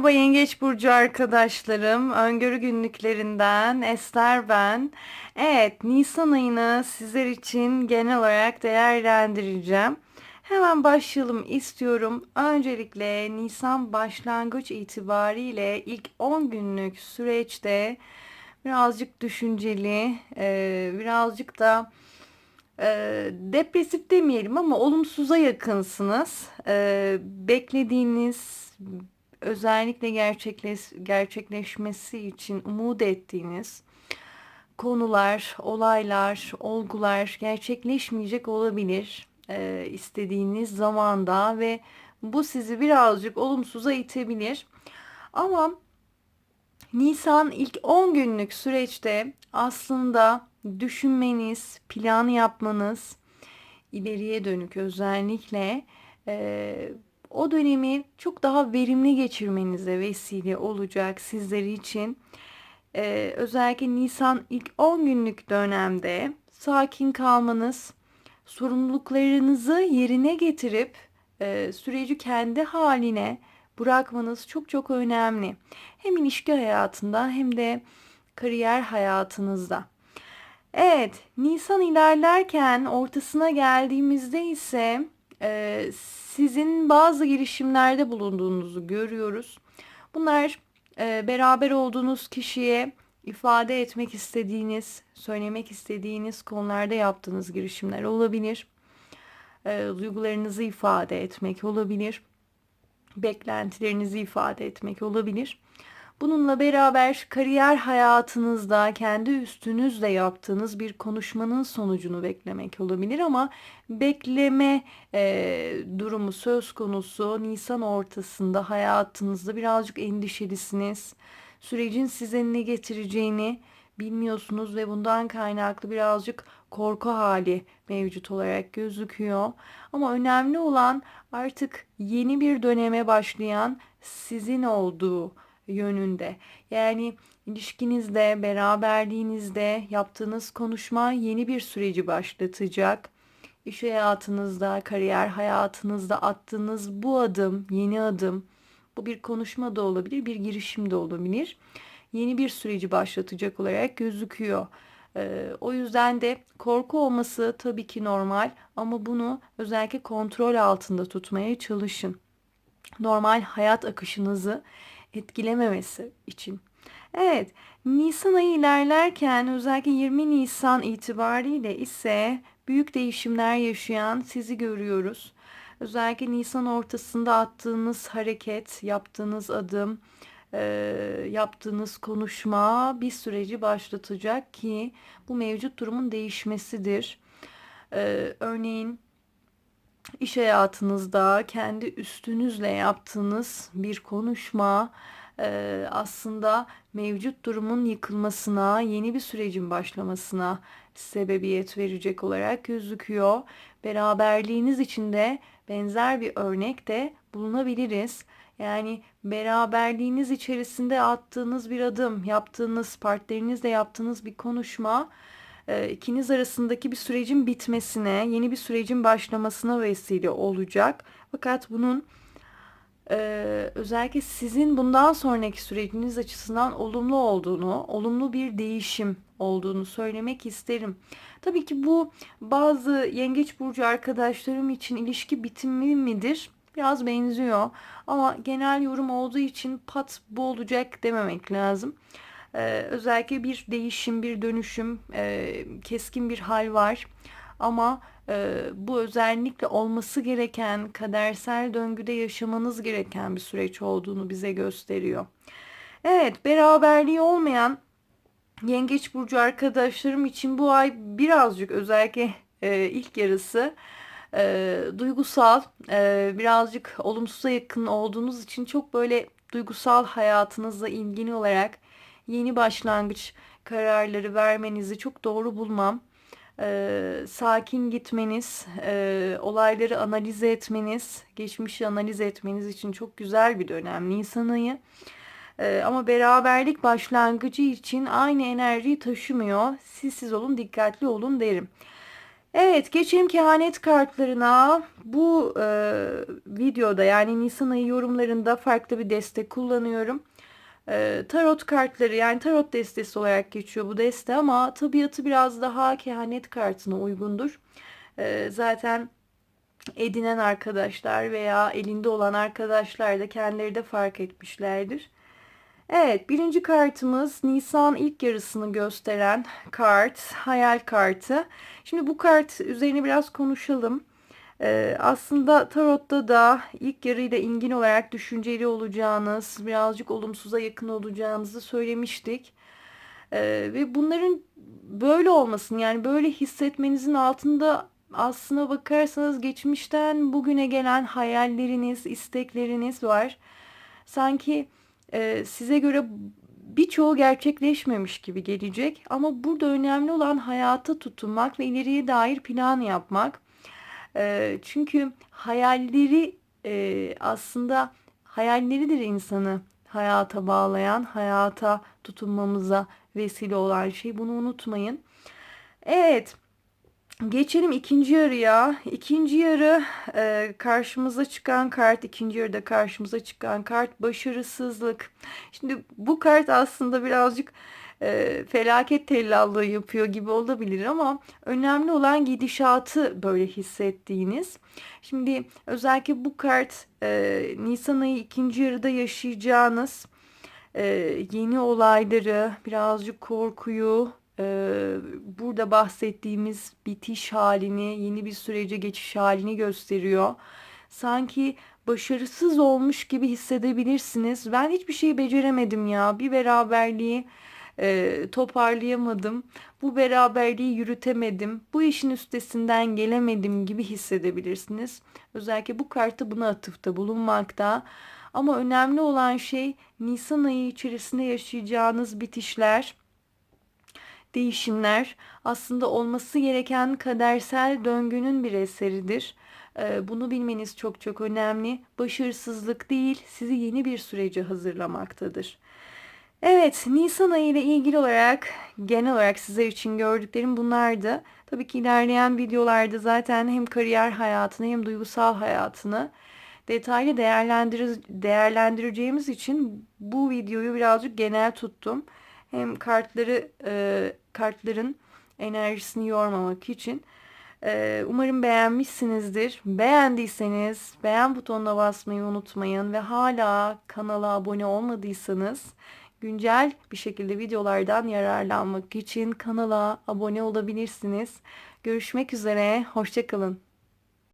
Merhaba Yengeç Burcu arkadaşlarım. Öngörü günlüklerinden Ester ben. Evet, Nisan ayını sizler için genel olarak değerlendireceğim. Hemen başlayalım istiyorum. Öncelikle Nisan başlangıç itibariyle ilk 10 günlük süreçte birazcık düşünceli, e, birazcık da e, depresif demeyelim ama olumsuza yakınsınız. E, beklediğiniz özellikle gerçekleş, gerçekleşmesi için umut ettiğiniz konular, olaylar, olgular gerçekleşmeyecek olabilir e, istediğiniz zamanda ve bu sizi birazcık olumsuza itebilir. Ama Nisan ilk 10 günlük süreçte aslında düşünmeniz, plan yapmanız, ileriye dönük özellikle e, o dönemi çok daha verimli geçirmenize vesile olacak sizler için. Ee, özellikle Nisan ilk 10 günlük dönemde sakin kalmanız, sorumluluklarınızı yerine getirip e, süreci kendi haline bırakmanız çok çok önemli. Hem ilişki hayatında hem de kariyer hayatınızda. Evet, Nisan ilerlerken ortasına geldiğimizde ise e, sizin bazı girişimlerde bulunduğunuzu görüyoruz. Bunlar e, beraber olduğunuz kişiye ifade etmek istediğiniz, söylemek istediğiniz konularda yaptığınız girişimler olabilir. E, duygularınızı ifade etmek olabilir. Beklentilerinizi ifade etmek olabilir. Bununla beraber kariyer hayatınızda kendi üstünüzle yaptığınız bir konuşmanın sonucunu beklemek olabilir ama bekleme e, durumu söz konusu Nisan ortasında hayatınızda birazcık endişelisiniz. Sürecin size ne getireceğini bilmiyorsunuz ve bundan kaynaklı birazcık korku hali mevcut olarak gözüküyor. Ama önemli olan artık yeni bir döneme başlayan sizin olduğu yönünde. Yani ilişkinizde, beraberliğinizde yaptığınız konuşma yeni bir süreci başlatacak. İş hayatınızda, kariyer hayatınızda attığınız bu adım, yeni adım, bu bir konuşma da olabilir, bir girişim de olabilir. Yeni bir süreci başlatacak olarak gözüküyor. Ee, o yüzden de korku olması tabii ki normal ama bunu özellikle kontrol altında tutmaya çalışın. Normal hayat akışınızı etkilememesi için. Evet, Nisan ayı ilerlerken özellikle 20 Nisan itibariyle ise büyük değişimler yaşayan sizi görüyoruz. Özellikle Nisan ortasında attığınız hareket, yaptığınız adım, e, yaptığınız konuşma bir süreci başlatacak ki bu mevcut durumun değişmesidir. E, örneğin iş hayatınızda kendi üstünüzle yaptığınız bir konuşma e, aslında mevcut durumun yıkılmasına, yeni bir sürecin başlamasına sebebiyet verecek olarak gözüküyor. Beraberliğiniz içinde benzer bir örnek de bulunabiliriz. Yani beraberliğiniz içerisinde attığınız bir adım, yaptığınız partnerinizle yaptığınız bir konuşma ikiniz arasındaki bir sürecin bitmesine, yeni bir sürecin başlamasına vesile olacak. Fakat bunun e, özellikle sizin bundan sonraki süreciniz açısından olumlu olduğunu, olumlu bir değişim olduğunu söylemek isterim. Tabii ki bu bazı yengeç burcu arkadaşlarım için ilişki bitimi midir? Biraz benziyor ama genel yorum olduğu için pat bu olacak dememek lazım. Ee, özellikle bir değişim, bir dönüşüm, e, keskin bir hal var. Ama e, bu özellikle olması gereken, kadersel döngüde yaşamanız gereken bir süreç olduğunu bize gösteriyor. Evet, beraberliği olmayan Yengeç burcu arkadaşlarım için bu ay birazcık özellikle e, ilk yarısı e, duygusal, e, birazcık olumsuza yakın olduğunuz için çok böyle duygusal hayatınızla ilgili olarak yeni başlangıç kararları vermenizi çok doğru bulmam. Ee, sakin gitmeniz, e, olayları analiz etmeniz, geçmişi analiz etmeniz için çok güzel bir dönem Nisan ayı. Ee, ama beraberlik başlangıcı için aynı enerjiyi taşımıyor. Siz siz olun, dikkatli olun derim. Evet, geçelim kehanet kartlarına. Bu e, videoda yani Nisan ayı yorumlarında farklı bir destek kullanıyorum. E, tarot kartları yani tarot destesi olarak geçiyor bu deste ama tabiatı biraz daha kehanet kartına uygundur. E, zaten edinen arkadaşlar veya elinde olan arkadaşlar da kendileri de fark etmişlerdir. Evet, birinci kartımız Nisan ilk yarısını gösteren kart, hayal kartı. Şimdi bu kart üzerine biraz konuşalım. Ee, aslında tarotta da ilk yarıyla ilgin olarak düşünceli olacağınız, birazcık olumsuza yakın olacağınızı söylemiştik. Ee, ve bunların böyle olmasın yani böyle hissetmenizin altında aslına bakarsanız geçmişten bugüne gelen hayalleriniz, istekleriniz var. Sanki e, size göre birçoğu gerçekleşmemiş gibi gelecek. Ama burada önemli olan hayata tutunmak ve ileriye dair plan yapmak. E, çünkü hayalleri e, aslında hayalleridir insanı hayata bağlayan, hayata tutunmamıza vesile olan şey. Bunu unutmayın. Evet. Geçelim ikinci yarıya. İkinci yarı e, karşımıza çıkan kart, ikinci yarıda karşımıza çıkan kart başarısızlık. Şimdi bu kart aslında birazcık e, felaket tellallığı yapıyor gibi olabilir ama önemli olan gidişatı böyle hissettiğiniz. Şimdi özellikle bu kart e, Nisan ayı ikinci yarıda yaşayacağınız e, yeni olayları, birazcık korkuyu, burada bahsettiğimiz bitiş halini, yeni bir sürece geçiş halini gösteriyor. Sanki başarısız olmuş gibi hissedebilirsiniz. Ben hiçbir şey beceremedim ya. Bir beraberliği e, toparlayamadım. Bu beraberliği yürütemedim. Bu işin üstesinden gelemedim gibi hissedebilirsiniz. Özellikle bu kartı buna atıfta bulunmakta. Ama önemli olan şey Nisan ayı içerisinde yaşayacağınız bitişler değişimler aslında olması gereken kadersel döngünün bir eseridir. Ee, bunu bilmeniz çok çok önemli. Başarısızlık değil, sizi yeni bir sürece hazırlamaktadır. Evet, Nisan ayı ile ilgili olarak genel olarak sizler için gördüklerim bunlardı. Tabii ki ilerleyen videolarda zaten hem kariyer hayatını hem duygusal hayatını detaylı değerlendir değerlendireceğimiz için bu videoyu birazcık genel tuttum. Hem kartları e, kartların enerjisini yormamak için. E, umarım beğenmişsinizdir. Beğendiyseniz beğen butonuna basmayı unutmayın ve hala kanala abone olmadıysanız güncel bir şekilde videolardan yararlanmak için kanala abone olabilirsiniz. Görüşmek üzere, hoşçakalın.